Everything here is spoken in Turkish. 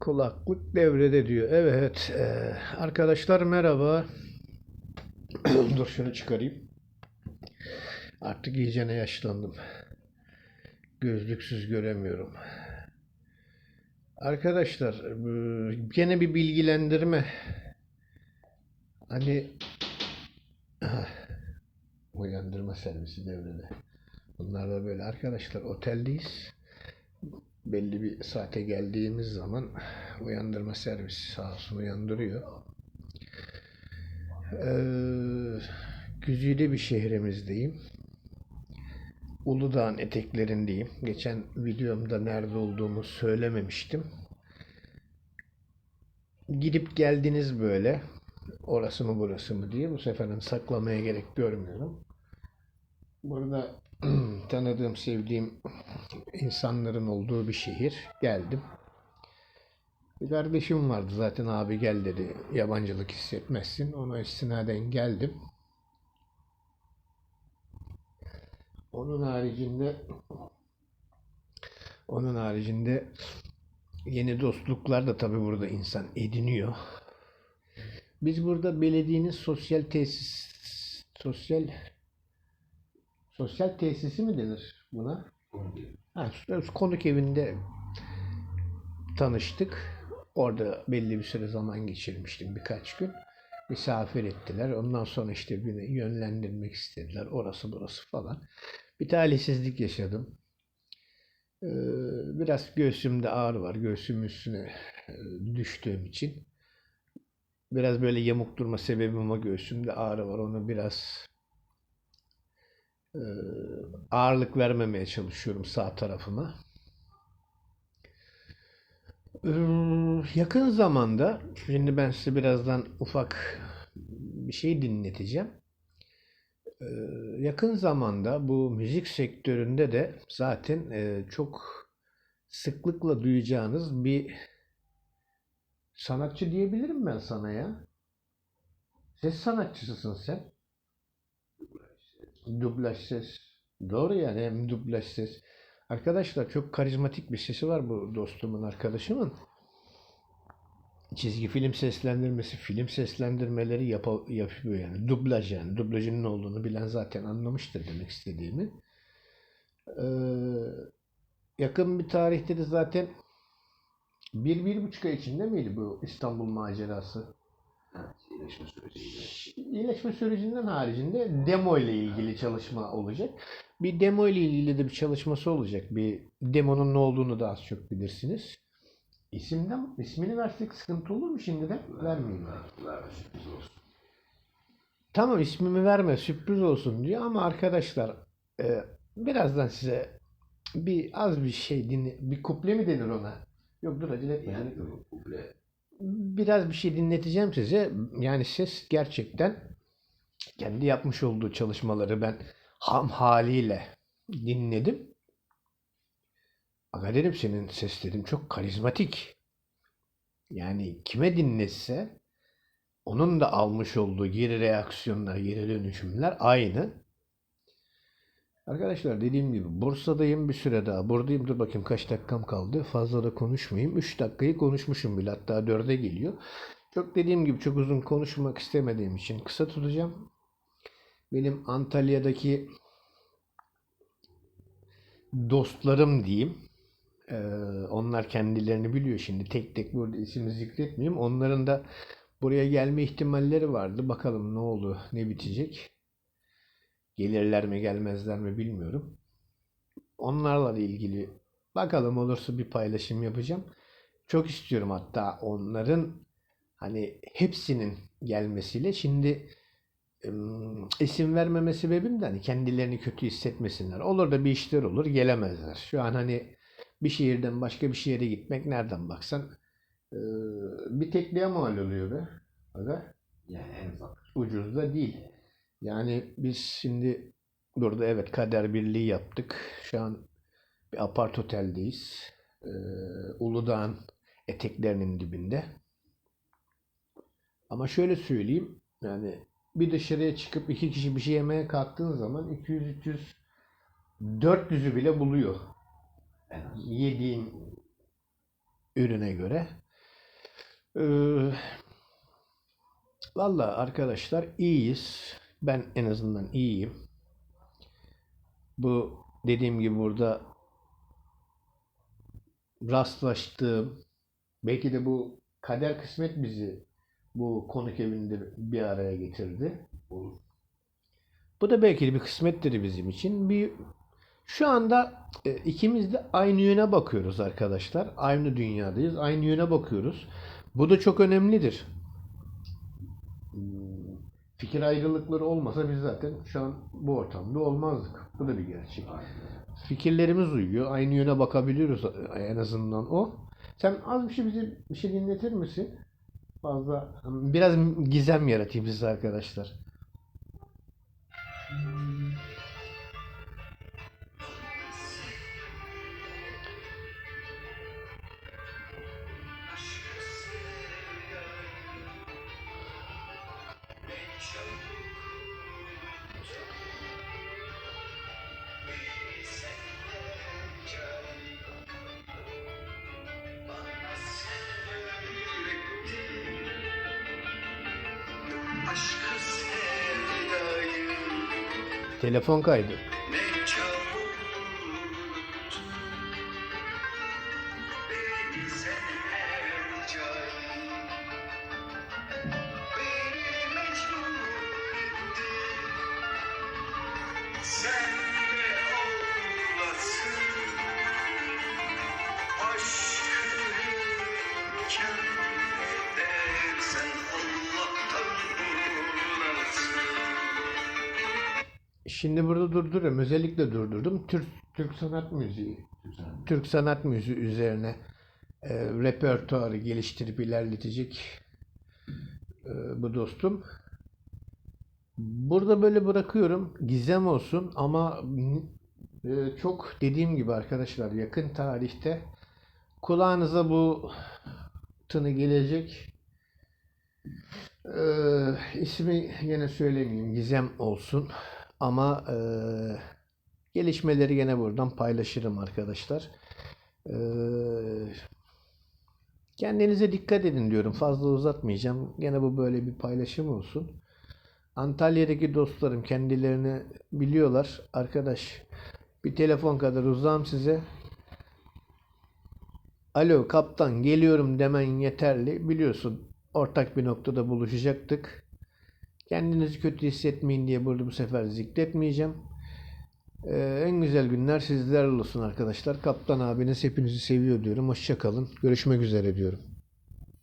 Kulaklık devrede diyor. Evet. eee, arkadaşlar merhaba. Dur şunu çıkarayım. Artık iyicene yaşlandım. Gözlüksüz göremiyorum. Arkadaşlar gene bir bilgilendirme. Hani uyandırma servisi devrede. Bunlar da böyle arkadaşlar oteldeyiz. Belli bir saate geldiğimiz zaman uyandırma servisi sağ olsun uyandırıyor. Ee, güzide bir şehrimizdeyim. Uludağ'ın eteklerindeyim. Geçen videomda nerede olduğumu söylememiştim. Gidip geldiniz böyle. Orası mı burası mı diye. Bu seferin saklamaya gerek görmüyorum. Burada tanıdığım, sevdiğim insanların olduğu bir şehir. Geldim. Bir kardeşim vardı zaten abi gel dedi. Yabancılık hissetmezsin. Ona istinaden geldim. Onun haricinde onun haricinde yeni dostluklar da tabii burada insan ediniyor. Biz burada belediyenin sosyal tesis sosyal sosyal tesisi mi denir buna? Ha, konuk evinde tanıştık. Orada belli bir süre zaman geçirmiştim birkaç gün. Misafir ettiler. Ondan sonra işte beni yönlendirmek istediler. Orası burası falan. Bir talihsizlik yaşadım. Ee, biraz göğsümde ağrı var. Göğsümün üstüne e, düştüğüm için. Biraz böyle yamuk durma sebebim o göğsümde ağrı var. Onu biraz ağırlık vermemeye çalışıyorum sağ tarafıma. Ee, yakın zamanda, şimdi ben size birazdan ufak bir şey dinleteceğim. Ee, yakın zamanda bu müzik sektöründe de zaten e, çok sıklıkla duyacağınız bir sanatçı diyebilirim ben sana ya. Ses sanatçısısın sen. Dublaj ses. Doğru yani hem dublaj ses. Arkadaşlar çok karizmatik bir sesi var bu dostumun, arkadaşımın. Çizgi film seslendirmesi, film seslendirmeleri yapa- yapıyor yani. Dublaj yani. Dublajın ne olduğunu bilen zaten anlamıştır demek istediğimi. Ee, yakın bir tarihte de zaten bir, bir buçuk ay içinde miydi bu İstanbul macerası? Evet, iyileşme süreciyle. İyileşme sürecinden haricinde demo ile ilgili çalışma olacak. Bir demo ile ilgili de bir çalışması olacak. Bir demonun ne olduğunu da az çok bilirsiniz. İsimden, ismini versek sıkıntı olur mu şimdiden? Vermeyeyim ben. Ver, ver, sürpriz olsun. Tamam ismimi verme sürpriz olsun diyor ama arkadaşlar e, birazdan size bir az bir şey dinle, bir kuple mi denir ona? Yok dur acele etme. Yani kuple biraz bir şey dinleteceğim size. Yani ses gerçekten kendi yapmış olduğu çalışmaları ben ham haliyle dinledim. Aga dedim senin ses dedim çok karizmatik. Yani kime dinletse onun da almış olduğu geri reaksiyonlar, geri dönüşümler aynı. Arkadaşlar dediğim gibi Bursa'dayım bir süre daha. Buradayım dur bakayım kaç dakikam kaldı. Fazla da konuşmayayım. 3 dakikayı konuşmuşum bile hatta 4'e geliyor. Çok dediğim gibi çok uzun konuşmak istemediğim için kısa tutacağım. Benim Antalya'daki dostlarım diyeyim. Ee, onlar kendilerini biliyor şimdi. Tek tek burada isim zikretmeyeyim. Onların da buraya gelme ihtimalleri vardı. Bakalım ne oldu, ne bitecek. Gelirler mi gelmezler mi bilmiyorum. Onlarla ilgili bakalım olursa bir paylaşım yapacağım. Çok istiyorum hatta onların hani hepsinin gelmesiyle şimdi isim vermeme sebebim de hani kendilerini kötü hissetmesinler. Olur da bir işler olur gelemezler. Şu an hani bir şehirden başka bir şehre gitmek nereden baksan ıı, bir tekliğe mal oluyor be. Aga yani en ucuz da değil. Yani biz şimdi burada evet kader birliği yaptık. Şu an bir apart oteldeyiz. Ee, Uludağ'ın eteklerinin dibinde. Ama şöyle söyleyeyim. Yani bir dışarıya çıkıp iki kişi bir şey yemeye kalktığın zaman 200 300 400'ü bile buluyor. Az. Yediğin ürüne göre. Ee, Valla arkadaşlar iyiyiz. Ben en azından iyiyim. Bu dediğim gibi burada rastlaştığım belki de bu kader kısmet bizi bu konuk evinde bir araya getirdi. Bu da belki de bir kısmettir bizim için. Bir şu anda e, ikimiz de aynı yöne bakıyoruz arkadaşlar. Aynı dünyadayız. Aynı yöne bakıyoruz. Bu da çok önemlidir. Fikir ayrılıkları olmasa biz zaten şu an bu ortamda olmazdık. Bu da bir gerçek. Fikirlerimiz uyuyor. Aynı yöne bakabiliyoruz en azından o. Sen az bir şey bize bir şey dinletir misin? Fazla biraz gizem yaratayım size arkadaşlar. Telefon kaydı. Şimdi burada durduruyorum. Özellikle durdurdum. Türk Türk sanat müziği, Güzel. Türk sanat müziği üzerine e, repertuarı geliştirip ilerletecek e, bu dostum. Burada böyle bırakıyorum. Gizem olsun ama e, çok dediğim gibi arkadaşlar yakın tarihte kulağınıza bu tını gelecek. E, ismi yine söylemeyeyim. Gizem olsun. Ama e, gelişmeleri gene buradan paylaşırım arkadaşlar. E, kendinize dikkat edin diyorum. Fazla uzatmayacağım. Gene bu böyle bir paylaşım olsun. Antalya'daki dostlarım kendilerini biliyorlar. Arkadaş bir telefon kadar uzağım size. Alo kaptan geliyorum demen yeterli. Biliyorsun ortak bir noktada buluşacaktık. Kendinizi kötü hissetmeyin diye burada bu sefer zikretmeyeceğim. Ee, en güzel günler sizlerle olsun arkadaşlar. Kaptan abiniz hepinizi seviyor diyorum. Hoşça kalın. Görüşmek üzere diyorum.